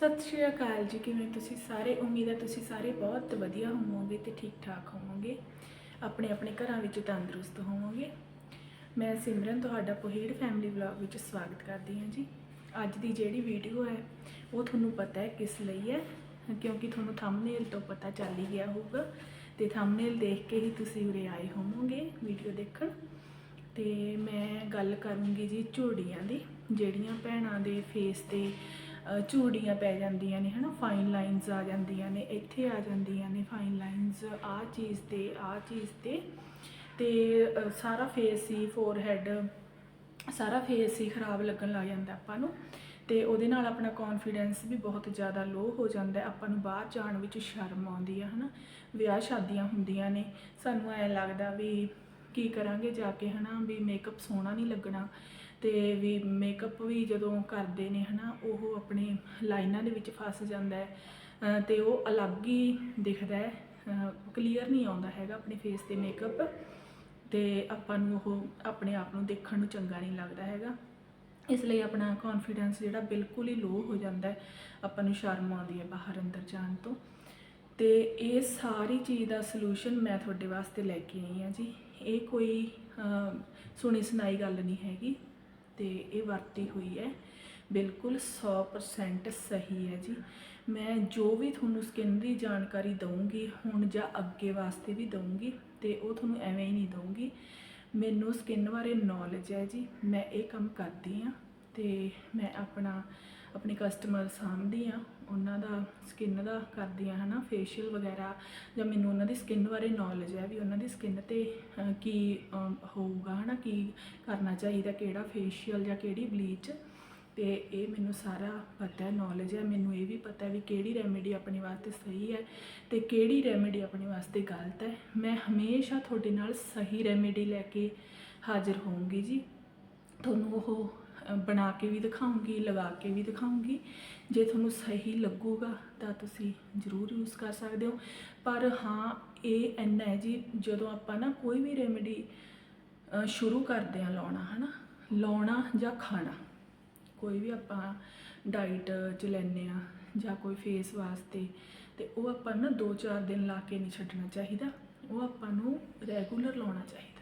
ਸਤਿ ਸ਼੍ਰੀ ਅਕਾਲ ਜੀ, ਕਿਵੇਂ ਤੁਸੀਂ ਸਾਰੇ? ਉਮੀਦ ਹੈ ਤੁਸੀਂ ਸਾਰੇ ਬਹੁਤ ਵਧੀਆ ਹੋਵੋਗੇ ਤੇ ਠੀਕ ਠਾਕ ਹੋਵੋਗੇ। ਆਪਣੇ ਆਪਣੇ ਘਰਾਂ ਵਿੱਚ ਤੰਦਰੁਸਤ ਹੋਵੋਗੇ। ਮੈਂ ਸਿਮਰਨ, ਤੁਹਾਡਾ ਪੋਹੀੜ ਫੈਮਿਲੀ ਵਲੌਗ ਵਿੱਚ ਸਵਾਗਤ ਕਰਦੀ ਹਾਂ ਜੀ। ਅੱਜ ਦੀ ਜਿਹੜੀ ਵੀਡੀਓ ਹੈ, ਉਹ ਤੁਹਾਨੂੰ ਪਤਾ ਹੈ ਕਿਸ ਲਈ ਹੈ, ਕਿਉਂਕਿ ਤੁਹਾਨੂੰ ਥੰਬਨੇਲ ਤੋਂ ਪਤਾ ਚੱਲ ਹੀ ਗਿਆ ਹੋਊਗਾ। ਤੇ ਥੰਬਨੇਲ ਦੇਖ ਕੇ ਹੀ ਤੁਸੀਂ ਉਰੇ ਆਏ ਹੋਵੋਗੇ ਵੀਡੀਓ ਦੇਖਣ। ਤੇ ਮੈਂ ਗੱਲ ਕਰੂੰਗੀ ਜੀ ਝੋੜੀਆਂ ਦੀ, ਜਿਹੜੀਆਂ ਭੈਣਾਂ ਦੇ ਫੇਸ ਤੇ ਝੂੜੀਆਂ ਪੈ ਜਾਂਦੀਆਂ ਨੇ, ਹਨਾ? ਫਾਈਨ ਲਾਈਨਸ ਆ ਜਾਂਦੀਆਂ ਨੇ, ਇੱਥੇ ਆ ਜਾਂਦੀਆਂ ਨੇ ਫਾਈਨ ਲਾਈਨਸ ਆਹ ਚੀਜ਼ ਤੇ, ਆਹ ਚੀਜ਼ ਤੇ। ਤੇ ਸਾਰਾ ਫੇਸ ਹੀ ਫੋਰਹੈਡ ਸਾਰਾ ਫੇਸ ਹੀ ਖਰਾਬ ਲੱਗਣ ਲੱਗ ਜਾਂਦਾ ਆਪਾਂ ਨੂੰ। ਤੇ ਉਹਦੇ ਨਾਲ ਆਪਣਾ ਕੌਨਫੀਡੈਂਸ ਵੀ ਬਹੁਤ ਜ਼ਿਆਦਾ ਲੋ ਹੋ ਜਾਂਦਾ ਹੈ। ਆਪਾਂ ਨੂੰ ਬਾਹਰ ਜਾਣ ਵਿੱਚ ਸ਼ਰਮ ਆਉਂਦੀ ਹੈ, ਹਨਾ? ਵਿਆਹ ਸ਼ਾਦੀਆਂ ਹੁੰਦੀਆਂ ਨੇ। ਸਾਨੂੰ ਐ ਲੱਗਦਾ ਵੀ ਕੀ ਕਰਾਂਗੇ ਜਾ ਕੇ, ਹਨਾ? ਵੀ ਮੇਕਅਪ ਸੋਹਣਾ ਨਹੀਂ ਲੱਗਣਾ। ਤੇ ਵੀ ਮੇਕਅਪ ਵੀ ਜਦੋਂ ਕਰਦੇ ਨੇ ਹਨਾ, ਉਹ ਆਪਣੇ ਲਾਈਨਾਂ ਦੇ ਵਿੱਚ ਫਸ ਜਾਂਦਾ ਹੈ ਤੇ ਉਹ ਅਲੱਗ ਹੀ ਦਿਖਦਾ ਹੈ ਕਲੀਅਰ ਨਹੀਂ ਆਉਂਦਾ ਹੈਗਾ ਆਪਣੇ ਫੇਸ ਤੇ ਮੇਕਅਪ ਤੇ ਆਪਾਂ ਨੂੰ ਉਹ ਆਪਣੇ ਆਪ ਨੂੰ ਦੇਖਣ ਨੂੰ ਚੰਗਾ ਨਹੀਂ ਲੱਗਦਾ ਹੈਗਾ। ਇਸ ਲਈ ਆਪਣਾ ਕੌਨਫੀਡੈਂਸ ਜਿਹੜਾ ਬਿਲਕੁਲ ਹੀ ਲੋ ਹੋ ਜਾਂਦਾ ਹੈ, ਆਪਾਂ ਨੂੰ ਸ਼ਰਮ ਆਉਂਦੀ ਹੈ ਬਾਹਰ ਅੰਦਰ ਜਾਣ ਤੋਂ। ਤੇ ਇਹ ਸਾਰੀ ਚੀਜ਼ ਦਾ ਸੋਲੂਸ਼ਨ ਮੈਂ ਤੁਹਾਡੇ ਵਾਸਤੇ ਲੈ ਕੇ ਆਈ ਹਾਂ ਜੀ। ਇਹ ਕੋਈ ਸੁਣੀ ਸੁਣਾਈ ਗੱਲ ਨਹੀਂ ਹੈਗੀ। ਤੇ ਇਹ ਵਰਤੀ ਹੋਈ ਹੈ। ਬਿਲਕੁਲ 100% ਸਹੀ ਹੈ ਜੀ। ਮੈਂ ਜੋ ਵੀ ਤੁਹਾਨੂੰ ਸਕਿਨ ਦੀ ਜਾਣਕਾਰੀ ਦਊਂਗੀ, ਹੁਣ ਜਾਂ ਅੱਗੇ ਵਾਸਤੇ ਵੀ ਦਊਂਗੀ ਤੇ ਉਹ ਤੁਹਾਨੂੰ ਐਵੇਂ ਹੀ ਨਹੀਂ ਦਊਂਗੀ। ਮੈਨੂੰ ਸਕਿਨ ਬਾਰੇ ਨੌਲੇਜ ਹੈ ਜੀ। ਮੈਂ ਇਹ ਕੰਮ ਕਰਦੀ ਆ ਤੇ ਮੈਂ ਆਪਣਾ ਆਪਣੇ ਕਸਟਮਰ ਸਾਂਭਦੀ ਆ ਉਹਨਾਂ ਦਾ ਸਕਿਨ ਦਾ ਕਰਦੀ ਆ ਹਨਾ ਫੇਸ਼ੀਅਲ ਵਗੈਰਾ ਜਾਂ ਮੈਨੂੰ ਉਹਨਾਂ ਦੀ ਸਕਿਨ ਬਾਰੇ ਨੌਲੇਜ ਹੈ ਵੀ ਉਹਨਾਂ ਦੀ ਸਕਿਨ ਤੇ ਕੀ ਅਮ, ਹੋਊਗਾ ਹਨਾ ਕੀ ਕਰਨਾ ਚਾਹੀਦਾ ਕਿਹੜਾ ਫੇਸ਼ੀਅਲ ਜਾਂ ਕਿਹੜੀ ਬਲੀਚ ਤੇ ਇਹ ਮੈਨੂੰ ਸਾਰਾ ਪਤਾ ਹੈ ਨੌਲੇਜ ਹੈ। ਮੈਨੂੰ ਇਹ ਵੀ ਪਤਾ ਹੈ ਵੀ ਕਿਹੜੀ ਰੈਮੇਡੀ ਆਪਣੇ ਵਾਸਤੇ ਸਹੀ ਹੈ ਤੇ ਕਿਹੜੀ ਰੈਮੇਡੀ ਆਪਣੇ ਵਾਸਤੇ ਗਲਤ ਹੈ। ਮੈਂ ਹਮੇਸ਼ਾ ਤੁਹਾਡੇ ਨਾਲ ਸਹੀ ਰੈਮੇਡੀ ਲੈ ਕੇ ਹਾਜ਼ਰ ਹੋਊਂਗੀ ਜੀ। ਤੁਹਾਨੂੰ ਉਹ ਬਣਾ ਕੇ ਵੀ ਦਿਖਾਉਂਗੀ, ਲਗਾ ਕੇ ਵੀ ਦਿਖਾਉਂਗੀ। ਜੇ ਤੁਹਾਨੂੰ ਸਹੀ ਲੱਗੂਗਾ ਤਾਂ ਤੁਸੀਂ ਜ਼ਰੂਰ ਯੂਜ਼ ਕਰ ਸਕਦੇ ਹੋ। ਪਰ ਹਾਂ, ਇਹ ਇੰਨਾ ਹੈ ਜੀ, ਜਦੋਂ ਆਪਾਂ ਨਾ ਕੋਈ ਵੀ ਰੈਮੇਡੀ ਸ਼ੁਰੂ ਕਰਦੇ ਆ ਲਾਉਣਾ, ਹਨਾ? ਲਾਉਣਾ ਜਾਂ ਖਾਣਾ। ਕੋਈ ਵੀ ਆਪਾਂ ਡਾਈਟ ਚ ਲੈਂਦੇ ਆ ਜਾਂ ਕੋਈ ਫੇਸ ਵਾਸਤੇ, ਤੇ ਉਹ ਆਪਾਂ ਨਾ 2-4 ਦਿਨ ਲਾ ਕੇ ਨਹੀਂ ਛੱਡਣਾ ਚਾਹੀਦਾ। ਉਹ ਆਪਾਂ ਨੂੰ ਰੈਗੂਲਰ ਲਾਉਣਾ ਚਾਹੀਦਾ।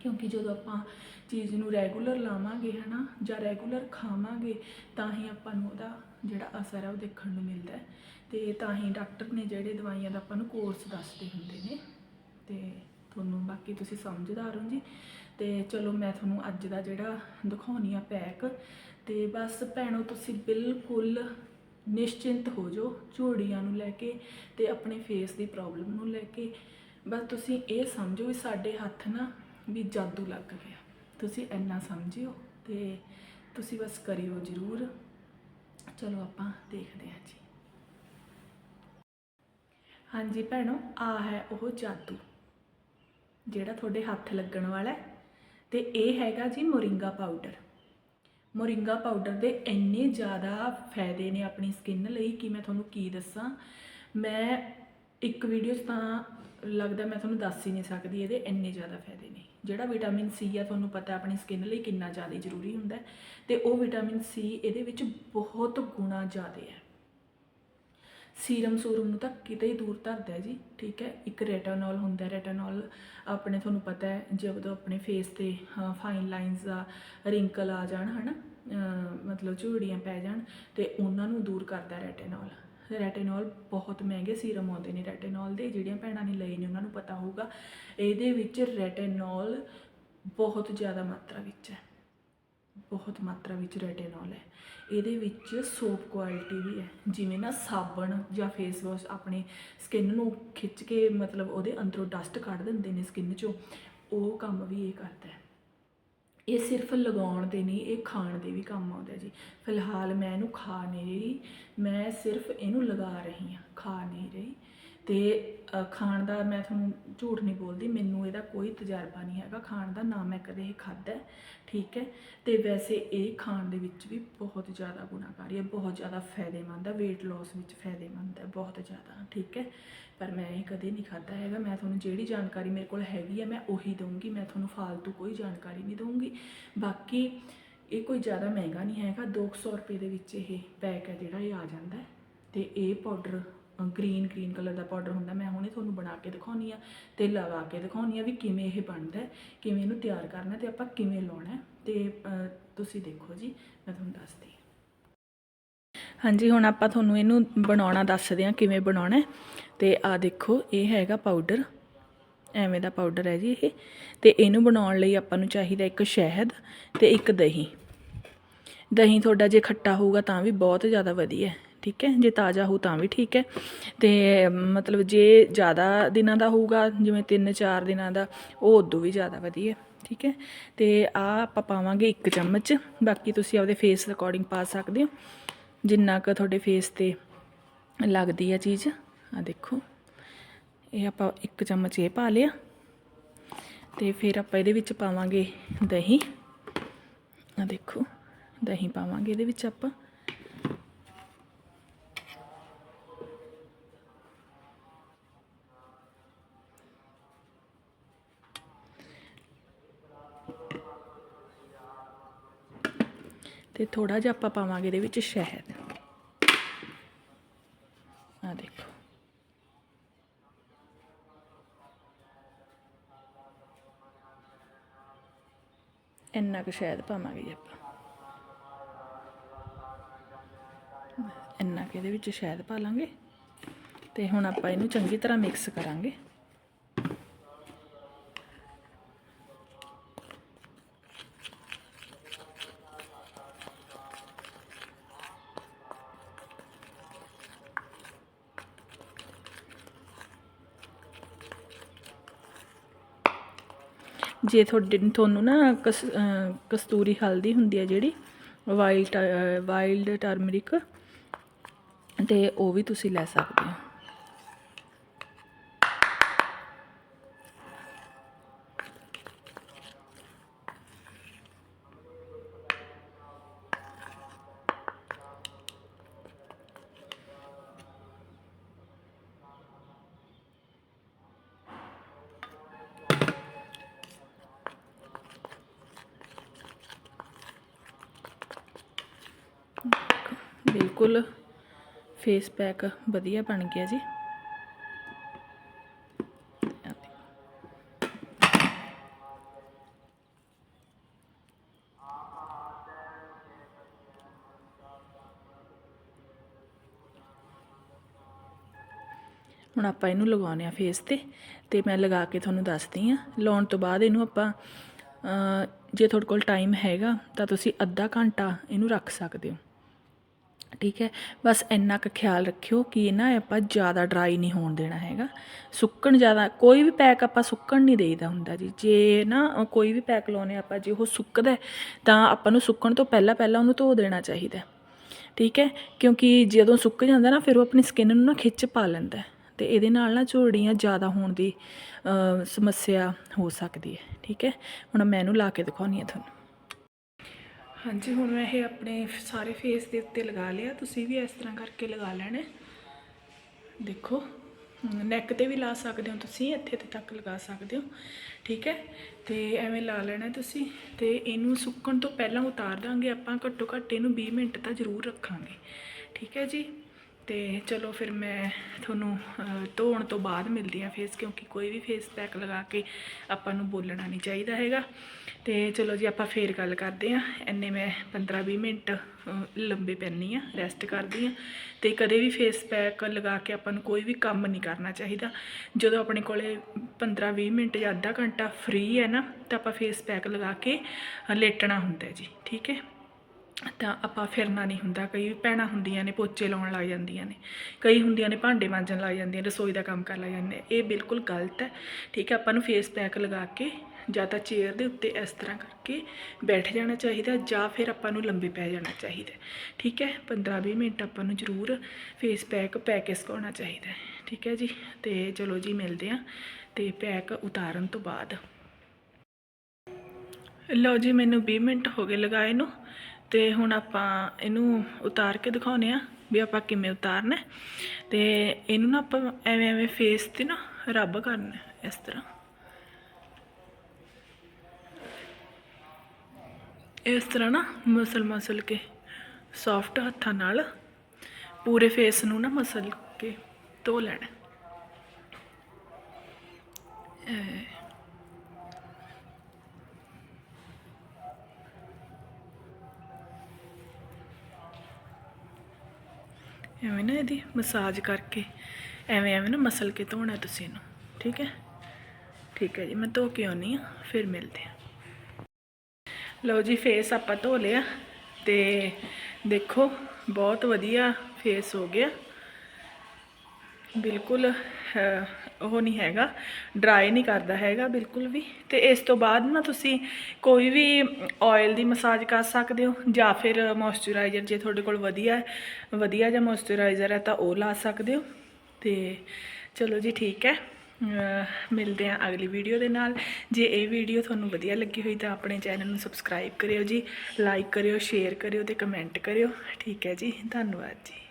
ਕਿਉਂਕਿ ਜਦੋਂ ਆਪਾਂ ਚੀਜ਼ ਨੂੰ ਰੈਗੂਲਰ ਲਾਵਾਂਗੇ, ਹਨਾ, ਜਾਂ ਰੈਗੂਲਰ ਖਾਵਾਂਗੇ, ਤਾਂ ਹੀ ਆਪਾਂ ਨੂੰ ਉਹਦਾ ਜਿਹੜਾ ਅਸਰ ਹੈ ਉਹ ਦੇਖਣ ਨੂੰ ਮਿਲਦਾ ਹੈ। ਤੇ ਤਾਂ ਹੀ ਡਾਕਟਰ ਨੇ ਜਿਹੜੇ ਦਵਾਈਆਂ ਦਾ ਆਪਾਂ ਨੂੰ ਕੋਰਸ ਦੱਸਦੇ ਹੁੰਦੇ ਨੇ। ਤੇ ਤੁਹਾਨੂੰ ਬਾਕੀ ਤੁਸੀਂ ਸਮਝਦਾਰ ਹੋ ਜੀ। ਤੇ ਚਲੋ, ਮੈਂ ਤੁਹਾਨੂੰ ਅੱਜ ਦਾ ਜਿਹੜਾ ਦਿਖਾਉਣੀ ਆ ਪੈਕ ਤੇ ਬਸ ਭੈਣੋ, ਤੁਸੀਂ ਬਿਲਕੁਲ ਨਿਸ਼ਚਿੰਤ ਹੋ ਜਾਓ, ਝੋੜੀਆਂ ਨੂੰ ਲੈ ਕੇ ਤੇ ਆਪਣੇ ਫੇਸ ਦੀ ਪ੍ਰੋਬਲਮ ਨੂੰ ਲੈ ਕੇ। ਬਸ ਤੁਸੀਂ ਇਹ ਸਮਝੋ ਵੀ ਸਾਡੇ ਹੱਥ ਨਾ ਵੀ ਜਾਦੂ ਲੱਗ ਗਿਆ। ਤੁਸੀਂ ਇੰਨਾ ਸਮਝਿਓ ਤੇ ਤੁਸੀਂ ਬਸ ਕਰਿਓ ਜ਼ਰੂਰ। ਚਲੋ ਆਪਾਂ ਦੇਖਦੇ ਹਾਂ ਜੀ। ਹਾਂਜੀ ਭੈਣੋ ਆ ਹੈ ਉਹ ਜਾਦੂ, ਜਿਹੜਾ ਤੁਹਾਡੇ ਹੱਥ ਲੱਗਣ ਵਾਲਾ ਹੈ। ਤੇ ਇਹ ਹੈਗਾ ਜੀ ਮੋਰਿੰਗਾ ਪਾਊਡਰ। ਮੋਰਿੰਗਾ ਪਾਊਡਰ ਦੇ ਇੰਨੇ ਜ਼ਿਆਦਾ ਫਾਇਦੇ ਨੇ ਆਪਣੀ ਸਕਿਨ ਲਈ ਕਿ ਮੈਂ ਤੁਹਾਨੂੰ ਕੀ ਦੱਸਾਂ। ਮੈਂ ਇੱਕ ਵੀਡੀਓ 'ਚ ਤਾਂ ਲੱਗਦਾ ਮੈਂ ਤੁਹਾਨੂੰ ਦੱਸ ਹੀ ਨਹੀਂ ਸਕਦੀ, ਇਹਦੇ ਇੰਨੇ ਜ਼ਿਆਦਾ ਫਾਇਦੇ ਨੇ। ਜਿਹੜਾ ਵਿਟਾਮਿਨ ਸੀ ਆ, ਤੁਹਾਨੂੰ ਪਤਾ ਆਪਣੀ ਸਕਿਨ ਲਈ ਕਿੰਨਾ ਜ਼ਿਆਦਾ ਜ਼ਰੂਰੀ ਹੁੰਦਾ ਹੈ ਤੇ ਉਹ ਵਿਟਾਮਿਨ ਸੀ ਇਹਦੇ ਵਿੱਚ ਬਹੁਤ ਗੁਣਾ ਜ਼ਿਆਦਾ ਹੈ। ਸੀਰਮ ਸੂਰਮ ਨੂੰ ਤਾਂ ਕਿਤੇ ਹੀ ਦੂਰ ਧਰਦਾ ਹੈ ਜੀ, ਠੀਕ ਹੈ? ਇੱਕ ਰੈਟਾਨੋਲ ਹੁੰਦਾ ਹੈ ਰੈਟਾਨੋਲ ਆਪਣੇ ਤੁਹਾਨੂੰ ਪਤਾ ਹੈ ਜਦੋਂ ਆਪਣੇ ਫੇਸ ਤੇ ਫਾਈਨ ਲਾਈਨਸ ਆ ਰਿੰਕਲ ਆ ਜਾਣ, ਹਨਾ? ਅਹ ਮਤਲਬ ਝੁਰੜੀਆਂ ਪੈ ਜਾਣ ਤੇ ਉਹਨਾਂ ਨੂੰ ਦੂਰ ਕਰਦਾ ਰੈਟਾਨੋਲ ਰੈਟਾਨੋਲ ਬਹੁਤ ਮਹਿੰਗੇ ਸੀਰਮ ਆਉਂਦੇ ਨੇ ਰੈਟਾਨੋਲ ਦੇ, ਜਿਹੜੀਆਂ ਭੈਣਾਂ ਨੇ ਲਏ ਨੇ, ਉਹਨਾਂ ਨੂੰ ਪਤਾ ਹੋਊਗਾ। ਇਹਦੇ ਵਿੱਚ ਰੈਟਾਨੋਲ ਬਹੁਤ ਜ਼ਿਆਦਾ ਮਾਤਰਾ ਵਿੱਚ ਹੈ। ਬਹੁਤ ਮਾਤਰਾ ਵਿੱਚ ਰੈਟਾਨੋਲ ਹੈ। ਇਹਦੇ ਵਿੱਚ ਸੋਪ ਕੁਆਲਿਟੀ ਵੀ ਹੈ। ਜਿਵੇਂ ਨਾ ਸਾਬਣ ਜਾਂ ਫੇਸ ਵਾਸ਼ ਆਪਣੇ ਸਕਿਨ ਨੂੰ ਖਿੱਚ ਕੇ ਮਤਲਬ ਉਹਦੇ ਅੰਦਰੋਂ ਡਸਟ ਕੱਢ ਦਿੰਦੇ ਨੇ ਸਕਿਨ ਚੋਂ, ਉਹ ਕੰਮ ਵੀ ਇਹ ਕਰਦਾ ਹੈ। ਇਹ ਸਿਰਫ ਲਗਾਉਣ ਦੇ ਨਹੀਂ, ਇਹ ਖਾਣ ਦੇ ਵੀ ਕੰਮ ਆਉਂਦਾ ਜੀ। ਫਿਲਹਾਲ ਮੈਂ ਇਹਨੂੰ ਖਾ ਨਹੀਂ ਰਹੀ, ਮੈਂ ਸਿਰਫ ਇਹਨੂੰ ਲਗਾ ਰਹੀ ਹਾਂ, ਖਾ ਨਹੀਂ ਰਹੀ। ਤੇ ਖਾਣ ਦਾ ਮੈਂ ਤੁਹਾਨੂੰ ਝੂਠ ਨਹੀਂ ਬੋਲਦੀ, ਮੈਨੂੰ ਇਹਦਾ ਕੋਈ ਤਜਰਬਾ ਨਹੀਂ ਹੈਗਾ। ਖਾਣ ਦਾ ਨਾ ਮੈਂ ਕਦੇ ਇਹ ਖਾਧਾ ਠੀਕ ਹੈ? ਤੇ ਵੈਸੇ ਇਹ ਖਾਣ ਦੇ ਵਿੱਚ ਵੀ ਬਹੁਤ ਜ਼ਿਆਦਾ ਗੁਣਾਕਾਰੀ ਹੈ, ਬਹੁਤ ਜ਼ਿਆਦਾ ਫਾਇਦੇਮੰਦ ਹੈ, weight loss ਵਿੱਚ ਫਾਇਦੇਮੰਦ ਹੈ, ਬਹੁਤ ਜ਼ਿਆਦਾ, ਠੀਕ ਹੈ? ਪਰ ਮੈਂ ਇਹ ਕਦੇ ਨਹੀਂ ਖਾਧਾ ਹੈਗਾ। ਮੈਂ ਤੁਹਾਨੂੰ ਜਿਹੜੀ ਜਾਣਕਾਰੀ ਮੇਰੇ ਕੋਲ ਹੈਗੀ ਹੈ, ਮੈਂ ਉਹੀ ਦਊਂਗੀ, ਮੈਂ ਤੁਹਾਨੂੰ ਫालतू ਕੋਈ ਜਾਣਕਾਰੀ ਨਹੀਂ ਦਊਂਗੀ। ਬਾਕੀ ਇਹ ਕੋਈ ਜ਼ਿਆਦਾ ਮਹਿੰਗਾ ਨਹੀਂ ਹੈਗਾ 200 ਰੁਪਏ ਦੇ ਵਿੱਚ ਇਹ ਪੈਕ ਹੈ ਜਿਹੜਾ ਇਹ ਆ ਜਾਂਦਾ ਹੈ। ਤੇ ਇਹ ਪਾਊਡਰ ਗ੍ਰੀਨ ਗ੍ਰੀਨ ਕਲਰ ਦਾ ਪਾਊਡਰ ਹੁੰਦਾ, ਮੈਂ ਹੁਣੇ ਤੁਹਾਨੂੰ ਬਣਾ ਕੇ ਦਿਖਾਉਣੀ ਆ ਤੇ ਲਗਾ ਕੇ ਦਿਖਾਉਣੀ ਆ ਵੀ ਕਿਵੇਂ ਇਹ ਬਣਦਾ, ਕਿਵੇਂ ਇਹਨੂੰ ਤਿਆਰ ਕਰਨਾ ਤੇ ਆਪਾਂ ਕਿਵੇਂ ਲਾਉਣਾ ਹੈ। ਤੇ ਤੁਸੀਂ ਦੇਖੋ ਜੀ, ਮੈਂ ਤੁਹਾਨੂੰ ਦੱਸਦੀ ਹਾਂਜੀ, ਹੁਣ ਆਪਾਂ ਤੁਹਾਨੂੰ ਇਹਨੂੰ ਬਣਾਉਣਾ ਦੱਸਦੇ ਹਾਂ ਕਿਵੇਂ ਬਣਾਉਣਾ ਹੈ। ਤੇ ਆ ਦੇਖੋ, ਇਹ ਹੈਗਾ ਪਾਊਡਰ ਐਵੇਂ ਦਾ ਪਾਊਡਰ ਹੈ ਜੀ ਇਹ। ਤੇ ਇਹਨੂੰ ਬਣਾਉਣ ਲਈ ਆਪਾਂ ਨੂੰ ਚਾਹੀਦਾ ਇੱਕ ਸ਼ਹਿਦ ਤੇ ਇੱਕ ਦਹੀਂ। ਦਹੀਂ ਤੁਹਾਡਾ ਜੇ ਖੱਟਾ ਹੋਊਗਾ ਤਾਂ ਵੀ ਬਹੁਤ ਜ਼ਿਆਦਾ ਵਧੀਆ ਠੀਕ ਹੈ? ਜੇ ਤਾਜ਼ਾ ਹੋ ਤਾਂ ਵੀ ਠੀਕ ਹੈ। ਤੇ, ਮਤਲਬ ਜੇ ਜ਼ਿਆਦਾ ਦਿਨਾਂ ਦਾ ਹੋਊਗਾ, ਜਿਵੇਂ 3-4 ਦਿਨਾਂ ਦਾ, ਉਹ ਉਦੋਂ ਵੀ ਜ਼ਿਆਦਾ ਵਧੀਆ, ਠੀਕ ਹੈ? ਤੇ ਆ ਆਪਾਂ ਪਾਵਾਂਗੇ ਇੱਕ ਚਮਚ, ਬਾਕੀ ਤੁਸੀਂ ਆਪਦੇ ਫੇਸ ਅਕੋਰਡਿੰਗ ਪਾ ਸਕਦੇ ਹੋ। ਜਿੰਨਾ ਕੁ ਤੁਹਾਡੇ ਫੇਸ ਤੇ ਲੱਗਦੀ ਹੈ ਚੀਜ਼, ਆ ਦੇਖੋ। ਇਹ ਆਪਾਂ ਇੱਕ ਚਮਚ ਇਹ ਪਾ ਲਿਆ। ਤੇ ਫਿਰ ਆਪਾਂ ਇਹਦੇ ਵਿੱਚ ਪਾਵਾਂਗੇ ਦਹੀਂ। ਆ ਦੇਖੋ। ਦਹੀਂ ਪਾਵਾਂਗੇ ਇਹਦੇ ਵਿੱਚ ਆਪਾਂ। ਤੇ ਥੋੜਾ ਜਿਹਾ ਆਪਾਂ ਪਾਵਾਂਗੇ ਇਹਦੇ ਵਿੱਚ ਸ਼ਹਿਦ। ਆ ਦੇਖੋ। ਇੰਨਾ ਕੁ ਸ਼ਹਿਦ ਪਾਵਾਂਗੇ ਜੀ ਆਪਾਂ। ਇੰਨਾ ਕੁ ਇਹਦੇ ਵਿੱਚ ਸ਼ਹਿਦ ਪਾ ਲਾਂਗੇ ਤੇ ਹੁਣ ਆਪਾਂ ਇਹਨੂੰ ਚੰਗੀ ਤਰ੍ਹਾਂ ਮਿਕਸ ਕਰਾਂਗੇ। ਜੇ ਤੁਹਾਡੇ ਤੁਹਾਨੂੰ ਨਾ ਕਸ ਕਸਤੂਰੀ ਹਲਦੀ ਹੁੰਦੀ ਹੈ ਜਿਹੜੀ ਵਾਈਲਡ ਵਾਈਲਡ ਟਰਮਰਿਕ ਤੇ ਉਹ ਵੀ ਤੁਸੀਂ ਲੈ ਸਕਦੇ ਹੋ। ਬਿਲਕੁਲ। ਫੇਸ ਪੈਕ ਵਧੀਆ ਬਣ ਗਿਆ ਜੀ। ਹੁਣ ਆਪਾਂ ਇਹਨੂੰ ਲਗਾਉਣੇ ਆ ਫੇਸ ਤੇ ਤੇ ਮੈਂ ਲਗਾ ਕੇ ਤੁਹਾਨੂੰ ਦੱਸਦੀ ਆ ਲਾਉਣ ਤੋਂ ਬਾਅਦ ਇਹਨੂੰ ਆਪਾਂ ਜੇ ਤੁਹਾਡੇ ਕੋਲ ਟਾਈਮ ਹੈਗਾ ਤਾਂ ਤੁਸੀਂ ਅੱਧਾ ਘੰਟਾ ਇਹਨੂੰ ਰੱਖ ਸਕਦੇ ਹੋ। ਠੀਕ ਹੈ? ਬਸ ਇੰਨਾ ਕੁ ਖਿਆਲ ਰੱਖਿਓ ਕਿ ਇਹ ਨਾ ਆਪਾਂ ਜ਼ਿਆਦਾ ਡਰਾਈ ਨਹੀਂ ਹੋਣ ਦੇਣਾ ਹੈਗਾ। ਸੁੱਕਣ ਜ਼ਿਆਦਾ, ਕੋਈ ਵੀ ਪੈਕ ਆਪਾਂ ਸੁੱਕਣ ਨਹੀਂ ਦੇਈਦਾ ਹੁੰਦਾ ਜੀ। ਜੇ ਨਾ ਕੋਈ ਵੀ ਪੈਕ ਲਾਉਨੇ ਆਪਾਂ, ਜੇ ਉਹ ਸੁੱਕਦਾ ਤਾਂ ਆਪਾਂ ਨੂੰ ਸੁੱਕਣ ਤੋਂ ਪਹਿਲਾਂ ਪਹਿਲਾਂ ਉਹਨੂੰ ਧੋ ਦੇਣਾ ਚਾਹੀਦਾ ਠੀਕ ਹੈ? ਕਿਉਂਕਿ ਜਦੋਂ ਸੁੱਕ ਜਾਂਦਾ ਨਾ, ਫਿਰ ਉਹ ਆਪਣੀ ਸਕਿਨ ਨੂੰ ਨਾ ਖਿੱਚ ਪਾ ਲੈਂਦਾ ਹੈ। ਤੇ ਇਹਦੇ ਨਾਲ ਨਾ ਝੋੜੀਆਂ ਜ਼ਿਆਦਾ ਹੋਣ ਦੀ ਸਮੱਸਿਆ ਹੋ ਸਕਦੀ ਹੈ। ਠੀਕ ਹੈ? ਹੁਣ ਮੈਂ ਇਹਨੂੰ ਲਾ ਕੇ ਦਿਖਾਉਣੀ ਹੈ ਤੁਹਾਨੂੰ। ਹਾਂਜੀ, ਹੁਣ ਮੈਂ ਇਹ ਆਪਣੇ ਸਾਰੇ ਫੇਸ ਦੇ ਉੱਤੇ ਲਗਾ ਲਿਆ। ਤੁਸੀਂ ਵੀ ਇਸ ਤਰ੍ਹਾਂ ਕਰਕੇ ਲਗਾ ਲੈਣਾ। ਦੇਖੋ ਨੈਕ ਤੇ ਵੀ ਲਾ ਸਕਦੇ ਹੋ ਤੁਸੀਂ, ਇੱਥੇ ਤੇ ਤੱਕ ਲਗਾ ਸਕਦੇ ਹੋ। ਠੀਕ ਹੈ? ਤੇ ਐਵੇਂ ਲਾ ਲੈਣਾ ਤੁਸੀਂ ਤੇ ਇਹਨੂੰ ਸੁੱਕਣ ਤੋਂ ਪਹਿਲਾਂ ਉਤਾਰ ਦਾਂਗੇ। ਆਪਾਂ ਘੱਟੋ ਘੱਟ ਇਹਨੂੰ 20 ਮਿੰਟ ਤਾਂ ਜ਼ਰੂਰ ਰੱਖਾਂਗੇ। ਠੀਕ ਹੈ ਜੀ? ਤੇ ਚਲੋ ਫਿਰ ਮੈਂ ਤੁਹਾਨੂੰ ਧੋਣ ਤੋਂ ਬਾਅਦ ਮਿਲਦੀ ਹਾਂ ਫੇਸ ਕਿਉਂਕਿ ਕੋਈ ਵੀ ਫੇਸ ਪੈਕ ਲਗਾ ਕੇ ਆਪਾਂ ਨੂੰ ਬੋਲਣਾ ਨਹੀਂ ਚਾਹੀਦਾ ਹੈਗਾ। ਤੇ ਚਲੋ ਜੀ, ਆਪਾਂ ਫੇਰ ਗੱਲ ਕਰਦੇ ਹਾਂ। ਐਨੇ ਮੈਂ 15-20 ਮਿੰਟ ਲੰਬੇ ਪੈਂਦੀ ਆ ਰੈਸਟ ਕਰਦੀ ਆ ਤੇ ਕਦੇ ਵੀ ਫੇਸ ਪੈਕ ਲਗਾ ਕੇ ਆਪਾਂ ਨੂੰ ਕੋਈ ਵੀ ਕੰਮ ਨਹੀਂ ਕਰਨਾ ਚਾਹੀਦਾ। ਜਦੋਂ ਆਪਣੇ ਕੋਲੇ 15-20 ਮਿੰਟ ਜਾਂ ਅੱਧਾ ਘੰਟਾ ਫ੍ਰੀ ਹੈ ਨਾ, ਤਾਂ ਆਪਾਂ ਫੇਸ ਪੈਕ ਲਗਾ ਕੇ ਲੇਟਣਾ ਹੁੰਦਾ ਜੀ, ਠੀਕ ਹੈ? ਤਾਂ ਆਪਾਂ ਫਿਰਨਾ ਨਹੀਂ ਹੁੰਦਾ। ਕਈ ਭੈਣਾਂ ਹੁੰਦੀਆਂ ਨੇ ਪੋਚੇ ਲਾਉਣ ਲੱਗ ਜਾਂਦੀਆਂ ਨੇ। ਕਈ ਹੁੰਦੀਆਂ ਨੇ ਭਾਂਡੇ ਮਾਂਜਣ ਲੱਗ ਜਾਂਦੀਆਂ ਰਸੋਈ ਦਾ ਕੰਮ ਕਰਨ ਲੱਗ ਜਾਂਦੇ ਇਹ ਬਿਲਕੁਲ ਗਲਤ ਹੈ। ਠੀਕ ਹੈ, ਆਪਾਂ ਨੂੰ ਫੇਸ ਪੈਕ ਲਗਾ ਕੇ ਜਾਂ ਤਾਂ ਚੇਅਰ ਦੇ ਉੱਤੇ ਇਸ ਤਰ੍ਹਾਂ ਕਰਕੇ ਬੈਠ ਜਾਣਾ ਚਾਹੀਦਾ ਜਾਂ ਫਿਰ ਆਪਾਂ ਨੂੰ ਲੰਬੇ ਪੈ ਜਾਣਾ ਚਾਹੀਦਾ। ਠੀਕ ਹੈ 15-20 ਮਿੰਟ ਆਪਾਂ ਨੂੰ ਜ਼ਰੂਰ ਫੇਸ ਪੈਕ ਪੈ ਕੇ ਸੁਕਾਉਣਾ ਚਾਹੀਦਾ। ਠੀਕ ਹੈ ਜੀ, ਤੇ ਚਲੋ ਜੀ ਮਿਲਦੇ ਹਾਂ ਤੇ ਪੈਕ ਉਤਾਰਨ ਤੋਂ ਬਾਅਦ। ਲਓ ਜੀ, ਮੈਨੂੰ 20 ਮਿੰਟ ਹੋ ਗਏ ਲਗਾਏ ਨੂੰ। ਤੇ ਹੁਣ ਆਪਾਂ ਇਹਨੂੰ ਉਤਾਰ ਕੇ ਦਿਖਾਉਨੇ ਆ ਵੀ ਆਪਾਂ ਕਿਵੇਂ ਉਤਾਰਨਾ ਹੈ। ਤੇ ਇਹਨੂੰ ਨਾ ਆਪਾਂ ਐਵੇਂ ਐਵੇਂ ਫੇਸ ਤੇ ਨਾ ਰੱਬ ਕਰਨਾ ਇਸ ਤਰ੍ਹਾਂ। ਇਸ ਤਰ੍ਹਾਂ ਨਾ ਮਸਲ ਮਸਲ ਕੇ ਸੌਫਟ ਹੱਥਾਂ ਨਾਲ ਪੂਰੇ ਫੇਸ ਨੂੰ ਨਾ ਮਸਲ ਕੇ ਧੋ ਲੈਣਾ ਐਵੇਂ ਨਾ ਇਹਦੀ ਮਸਾਜ ਕਰਕੇ, ਐਵੇਂ ਐਵੇਂ ਨਾ ਮਸਲ ਕੇ ਧੋਣਾ ਤੁਸੀਂ ਇਹਨੂੰ, ਠੀਕ ਹੈ? ਠੀਕ ਹੈ ਜੀ, ਮੈਂ ਧੋ ਕੇ ਆਉਣੀ ਆ ਫਿਰ ਮਿਲਦੇ ਆ ਲਓ ਜੀ ਫੇਸ ਆਪਾਂ ਧੋ ਲਿਆ ਤੇ ਦੇਖੋ, ਬਹੁਤ ਵਧੀਆ ਫੇਸ ਹੋ ਗਿਆ। ਬਿਲਕੁਲ ਉਹ ਨਹੀਂ ਹੈਗਾ ਡਰਾਈ ਨਹੀਂ ਕਰਦਾ ਹੈਗਾ ਬਿਲਕੁਲ ਵੀ। ਤੇ ਇਸ ਤੋਂ ਬਾਅਦ ਨਾ ਤੁਸੀਂ ਕੋਈ ਵੀ ਆਇਲ ਦੀ ਮਸਾਜ ਕਰ ਸਕਦੇ ਹੋ ਜਾਂ ਫਿਰ ਮੋਇਸਚਰਾਈਜ਼ਰ ਜੇ ਤੁਹਾਡੇ ਕੋਲ ਵਧੀਆ ਵਧੀਆ ਜਿਹਾ ਮੋਇਸਚਰਾਈਜ਼ਰ ਹੈ ਤਾਂ ਉਹ ਲਾ ਸਕਦੇ ਹੋ। ਤੇ ਚਲੋ ਜੀ ਠੀਕ ਹੈ ਮਿਲਦੇ ਹਾਂ ਅਗਲੀ ਵੀਡੀਓ ਦੇ ਨਾਲ। ਜੇ ਇਹ ਵੀਡੀਓ ਤੁਹਾਨੂੰ ਵਧੀਆ ਲੱਗੀ ਹੋਈ ਤਾਂ ਆਪਣੇ ਚੈਨਲ ਨੂੰ ਸਬਸਕ੍ਰਾਈਬ ਕਰਿਓ ਜੀ ਲਾਈਕ ਕਰਿਓ ਸ਼ੇਅਰ ਕਰਿਓ ਤੇ ਕਮੈਂਟ ਕਰਿਓ। ਠੀਕ ਹੈ ਜੀ, ਧੰਨਵਾਦ ਜੀ।